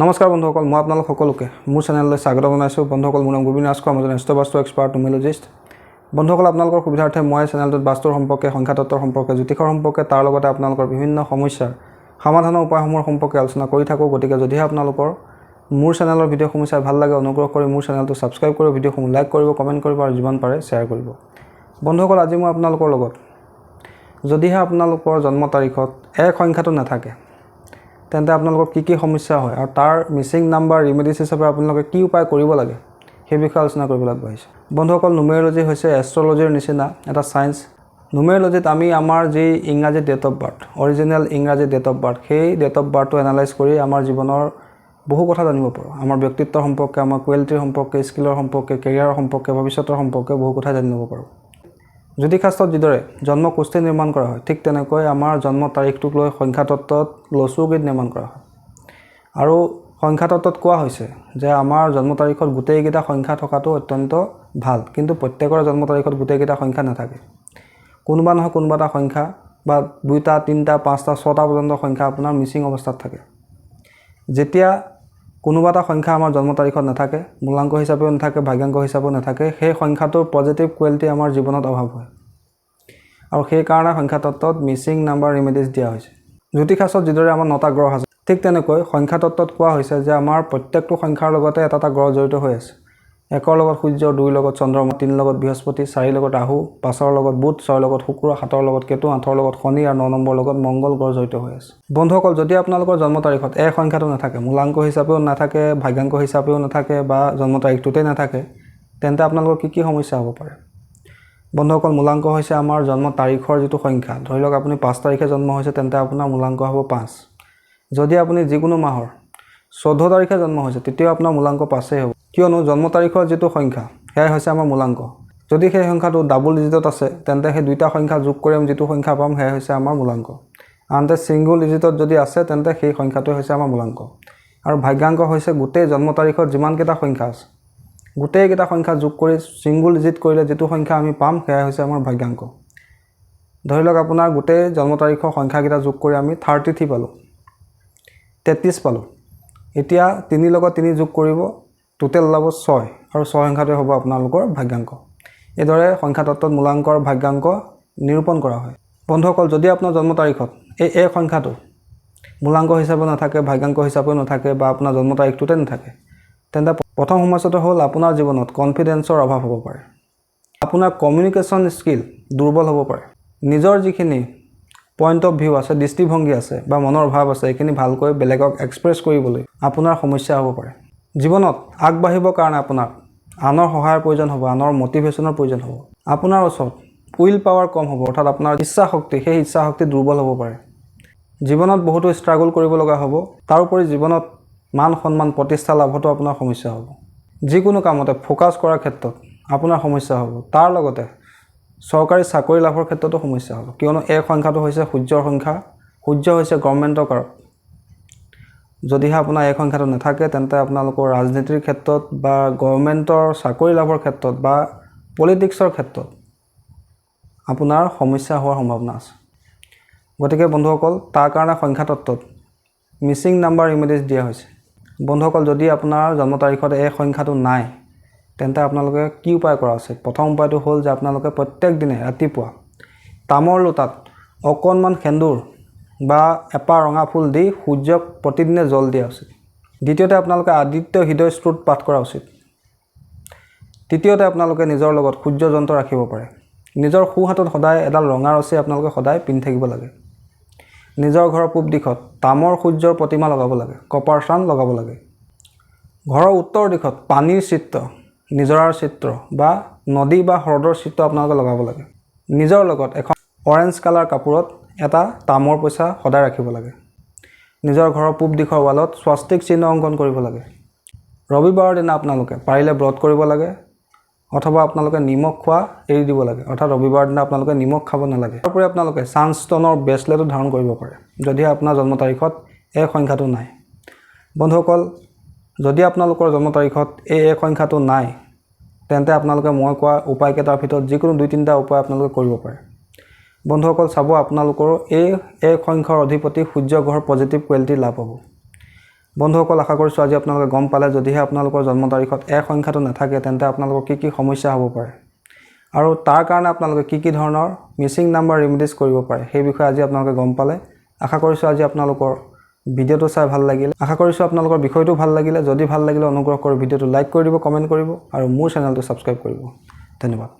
নমস্কাৰ বন্ধুসকল, মই আপোনালোক সকলোকে মোৰ চেনেললৈ স্বাগত জনাইছোঁ। বন্ধুসকল, মোৰ নাম গোবিন্দ ৰাজখোৱা, মই এজন এষ্ট্ৰবাস্তু এক্সপাৰ্ট নিউমেলজিষ্ট বন্ধুসকল, আপোনালোকৰ সুবিধাৰ্থে মই চেনেলটোত বাস্তুৰ সম্পৰ্কে সংখ্যাতত্বৰ সম্পৰ্কে, জ্যোতিষৰ সম্পৰ্কে, তাৰ লগতে আপোনালোকৰ বিভিন্ন সমস্যাৰ সমাধানৰ উপায়সমূহৰ সম্পৰ্কে আলোচনা কৰি থাকোঁ। গতিকে যদিহে আপোনালোকৰ মোৰ চেনেলৰ ভিডিঅ'সমূহ চাই ভালো লাগে, অনুগ্ৰহ কৰি মোৰ চেনেলটো ছাবস্ক্ৰাইব কৰিব ভিডিঅ'সমূহ লাইক কৰিব, কমেণ্ট কৰিব আৰু যিমান পাৰে শ্বেয়াৰ কৰিব। বন্ধুসকল, আজি মই আপোনালোকৰ লগত, যদিহে আপোনালোকৰ জন্ম তাৰিখত এক সংখ্যাটো নাথাকে তেন্তে আপোনালোকৰ কি কি সমস্যা হয় আৰু তাৰ মিচিং নাম্বাৰ ৰিমেডিছ হিচাপে আপোনালোকে কি উপায় কৰিব লাগে সেই বিষয়ে আলোচনা কৰিবলৈ আগবাঢ়িছোঁ বন্ধুসকল নুমেৰলজি হৈছে এষ্ট্ৰলজিৰ নিচিনা এটা ছায়েন্স নুমেৰলজিত আমি আমাৰ যি ইংৰাজী ডেট অফ বাৰ্থ অৰিজিনেল ইংৰাজী ডেট অফ বাৰ্থ সেই ডেট অফ বাৰ্থটো এনালাইজ কৰি আমাৰ জীৱনৰ বহু কথা জানিব পাৰোঁ। আমাৰ ব্যক্তিত্বৰ সম্পৰ্কে আমাৰ কোৱালিটিৰ সম্পৰ্কে স্কিলৰ সম্পৰ্কে কেৰিয়াৰৰ সম্পৰ্কে ভৱিষ্যতৰ সম্পৰ্কে বহু কথা জানি ল'ব পাৰোঁ। জ্যোতিষাস্ত্ৰত যিদৰে জন্ম কোষ্ঠী নিৰ্মাণ কৰা হয় ঠিক তেনেকৈ আমাৰ জন্ম তাৰিখটোক লৈ সংখ্যাতত্ত্বত লচুগীত নিৰ্মাণ কৰা হয়। আৰু সংখ্যাতত্ত্বত কোৱা হৈছে যে আমাৰ জন্ম তাৰিখত গোটেইকেইটা সংখ্যা থকাটো অত্যন্ত ভাল কিন্তু প্ৰত্যেকৰে জন্ম তাৰিখত গোটেইকেইটা সংখ্যা নাথাকে। কোনোবা নহয় কোনোবা এটা সংখ্যা বা দুটা তিনিটা পাঁচটা ছটা পৰ্যন্ত সংখ্যা আপোনাৰ মিচিং অৱস্থাত থাকে। যেতিয়া কোনোবা এটা সংখ্যা আমাৰ জন্ম তাৰিখত নাথাকে মূলাংক হিচাপেও নাথাকে ভাগ্যাংক হিচাপেও নাথাকে সেই সংখ্যাটোৰ পজিটিভ কোৱালিটি আমাৰ জীৱনত অভাৱ হয়। আৰু সেইকাৰণে সংখ্যাতত্ত্বত মিচিং নাম্বাৰ ৰিমেডিজ দিয়া হৈছে। জ্যোতিষাস্ত্ৰত যিদৰে আমাৰ নটা গ্ৰহ আছে ঠিক তেনেকৈ সংখ্যাতত্ত্বত কোৱা হৈছে যে আমাৰ প্ৰত্যেকটো সংখ্যাৰ লগতে এটা এটা গ্ৰহ জড়িত হৈ আছে। একৰ লগত সূৰ্য দুইৰ লগত চন্দ্ৰমা তিনিৰ লগত বৃহস্পতি চাৰিৰ লগত ৰাহু পাঁচৰ লগত বুধ ছয়ৰ লগত শুক্ৰ সাতৰ লগত কেতু আঠৰ লগত শনি আৰু ন নম্বৰৰ লগত মংগল গ্ৰহ জড়িত হৈ আছে। বন্ধুসকল যদি আপোনালোকৰ জন্ম তাৰিখত এই সংখ্যাটো নাথাকে মূলাংক হিচাপেও নাথাকে ভাগ্যাংক হিচাপেও নাথাকে বা জন্ম তাৰিখটোতেই নাথাকে তেন্তে আপোনালোকৰ কি কি সমস্যা হ'ব পাৰে? বন্ধুসকল মূলাংক হৈছে আমাৰ জন্ম তাৰিখৰ যিটো সংখ্যা ধৰি লওক আপুনি পাঁচ তাৰিখে জন্ম হৈছে তেন্তে আপোনাৰ মূলাংক হ'ব পাঁচ। যদি আপুনি যিকোনো মাহৰ চৈধ্য তাৰিখে জন্ম হৈছে তেতিয়াও আপোনাৰ মূলাংক পাঁচেই হ'ব। কিয়নো জন্ম তাৰিখৰ যিটো সংখ্যা সেয়াই হৈছে আমাৰ মূলাংক। যদি সেই সংখ্যাটো ডাবল ডিজিটত আছে তেন্তে সেই দুইটা সংখ্যা যোগ কৰি আমি যিটো সংখ্যা পাম সেয়াই হৈছে আমাৰ মূলাংক। আনহাতে ছিংগুল ডিজিটত যদি আছে তেন্তে সেই সংখ্যাটোৱে হৈছে আমাৰ মূলাংক। আৰু ভাগ্যাংক হৈছে গোটেই জন্ম তাৰিখত যিমানকেইটা সংখ্যা আছে গোটেইকেইটা সংখ্যা যোগ কৰি ছিংগুল ডিজিট কৰিলে যিটো সংখ্যা আমি পাম সেয়াই হৈছে আমাৰ ভাগ্যাংক। ধৰি লওক আপোনাৰ গোটেই জন্ম তাৰিখৰ সংখ্যাকেইটা যোগ কৰি আমি থাৰ্টি থ্ৰী পালোঁ তেত্ৰিছ পালোঁ। এতিয়া তিনিৰ লগত তিনি যোগ কৰিব টোটেল ওলাব ছয় আৰু ছয় সংখ্যাটোৱে হ'ব আপোনালোকৰ ভাগ্যাংক। এইদৰে সংখ্যাতত্ত্বত মূলাংক আৰু ভাগ্যাংক নিৰূপণ কৰা হয়। বন্ধুসকল যদি আপোনাৰ জন্ম তাৰিখত এই এক সংখ্যাটো মূলাংক হিচাপে নাথাকে ভাগ্যাংক হিচাপেও নাথাকে বা আপোনাৰ জন্ম তাৰিখটোতে নাথাকে তেন্তে প্ৰথম সমস্যাটো হ'ল আপোনাৰ জীৱনত কনফিডেঞ্চৰ অভাৱ হ'ব পাৰে। আপোনাৰ কমিউনিকেশ্যন স্কিল দুৰ্বল হ'ব পাৰে। নিজৰ যিখিনি পইণ্ট অফ ভিউ আছে দৃষ্টিভংগী আছে বা মনৰ ভাৱ আছে এইখিনি ভালকৈ বেলেগক এক্সপ্ৰেছ কৰিবলৈ আপোনাৰ সমস্যা হ'ব পাৰে। জীৱনত আগবাঢ়িবৰ কাৰণে আপোনাক আনৰ সহায়ৰ প্ৰয়োজন হ'ব আনৰ মটিভেশ্যনৰ প্ৰয়োজন হ'ব। আপোনাৰ ওচৰত উইল পাৱাৰ কম হ'ব অৰ্থাৎ আপোনাৰ ইচ্ছা শক্তি সেই ইচ্ছা শক্তি দুৰ্বল হ'ব পাৰে। জীৱনত বহুতো ষ্ট্ৰাগল কৰিব লগা হ'ব তাৰোপৰি জীৱনত মান সন্মান প্ৰতিষ্ঠা লাভতো আপোনাৰ সমস্যা হ'ব। যিকোনো কামতে ফ'কাছ কৰাৰ ক্ষেত্ৰত আপোনাৰ সমস্যা হ'ব। তাৰ লগতে চৰকাৰী চাকৰি লাভৰ ক্ষেত্ৰতো সমস্যা হ'ব। কিয়নো এই সংখ্যাটো হৈছে সূৰ্যৰ সংখ্যা। সূৰ্য হৈছে গভৰ্ণমেণ্টৰ কাৰক যদিহে আপোনাৰ এই সংখ্যাটো নাথাকে তেন্তে আপোনালোকৰ ৰাজনীতিৰ ক্ষেত্ৰত বা গভৰ্ণমেণ্টৰ চাকৰি লাভৰ ক্ষেত্ৰত বা পলিটিক্সৰ ক্ষেত্ৰত আপোনাৰ সমস্যা হোৱাৰ সম্ভাৱনা আছে। গতিকে বন্ধুসকল তাৰ কাৰণে সংখ্যাতত্ত্বত মিচিং নাম্বাৰ ৰিমেডিজ দিয়া হৈছে। বন্ধুসকল যদি আপোনাৰ জন্ম তাৰিখত এই সংখ্যাটো নাই তেন্তে আপোনালোকে কি উপায় কৰা উচিত? প্ৰথম উপায়টো হ'ল যে আপোনালোকে প্ৰত্যেক দিনে ৰাতিপুৱা তামৰ লোটাত অকণমান সেন্দুৰ বা এপাহ ৰঙা ফুল দি সূৰ্যক প্ৰতিদিনে জল দিয়া উচিত। দ্বিতীয়তে আপোনালোকে আদিত্য হৃদয় স্ত্ৰোত পাঠ কৰা উচিত। তৃতীয়তে আপোনালোকে নিজৰ লগত সূৰ্য যন্ত্ৰ ৰাখিব পাৰে। নিজৰ সোঁ হাতত সদায় এডাল ৰঙা ৰছী আপোনালোকে সদায় পিন্ধি থাকিব লাগে। নিজৰ ঘৰৰ পূব দিশত তামৰ সূৰ্যৰ প্ৰতিমা লগাব লাগে কপাৰ চান লগাব লাগে। ঘৰৰ উত্তৰ দিশত পানীৰ চিত্ৰ নিজৰাৰ চিত্ৰ বা নদী বা হ্ৰদৰ চিত্ৰ আপোনালোকে লগাব লাগে। নিজৰ লগত এখন অৰেঞ্জ কালাৰ কাপোৰত এটা তামৰ পইচা সদায় ৰাখিব লাগে। নিজৰ ঘৰৰ পূব দিশৰ ৱালত স্বাস্তিক চিহ্ন অংকন কৰিব লাগে। ৰবিবাৰৰ দিনা আপোনালোকে পাৰিলে ব্ৰত কৰিব লাগে অথবা আপোনালোকে নিমখ খোৱা এৰি দিব লাগে। অৰ্থাৎ ৰবিবাৰৰ দিনা আপোনালোকে নিমখ খাব নালাগে। তাৰোপৰি আপোনালোকে ছানষ্টনৰ ব্ৰেচলেটো ধাৰণ কৰিব পাৰে যদিহে আপোনাৰ জন্ম তাৰিখত এই সংখ্যাটো নাই। বন্ধুসকল যদি আপোনালোকৰ জন্ম তাৰিখত এই এক সংখ্যাটো নাই তেন্তে আপোনালোকে মই কোৱা উপায়কেইটাৰ ভিতৰত যিকোনো দুই তিনিটা উপায় আপোনালোকে কৰিব পাৰে। বন্ধুসকল চাব আপোনালোকৰ এই এক সংখ্যাৰ অধিপতি সূৰ্য গ্ৰহৰ পজিটিভ কোৱালিটি লাভ হ'ব। বন্ধুসকল আশা কৰিছোঁ আজি আপোনালোকে গম পালে। যদিহে আপোনালোকৰ জন্ম তাৰিখত এক সংখ্যাটো নাথাকে তেন্তে আপোনালোকৰ কি কি সমস্যা হ'ব পাৰে? আৰু তাৰ কাৰণে আপোনালোকে কি কি ধৰণৰ মিচিং নাম্বাৰ ৰিমিডিজ কৰিব পাৰে সেই বিষয়ে আজি আপোনালোকে গম পালে। আশা কৰিছোঁ আজি আপোনালোকৰ ভিডিঅ'টো চাই ভাল লাগিলে। আশা কৰিছোঁ আপোনালোকৰ বিষয়টো ভাল লাগিলে। যদি ভাল লাগিলে অনুগ্ৰহ কৰি ভিডিঅ'টো লাইক কৰি দিব কমেণ্ট কৰিব আৰু মোৰ চেনেলটো ছাবস্ক্ৰাইব কৰিব। ধন্যবাদ।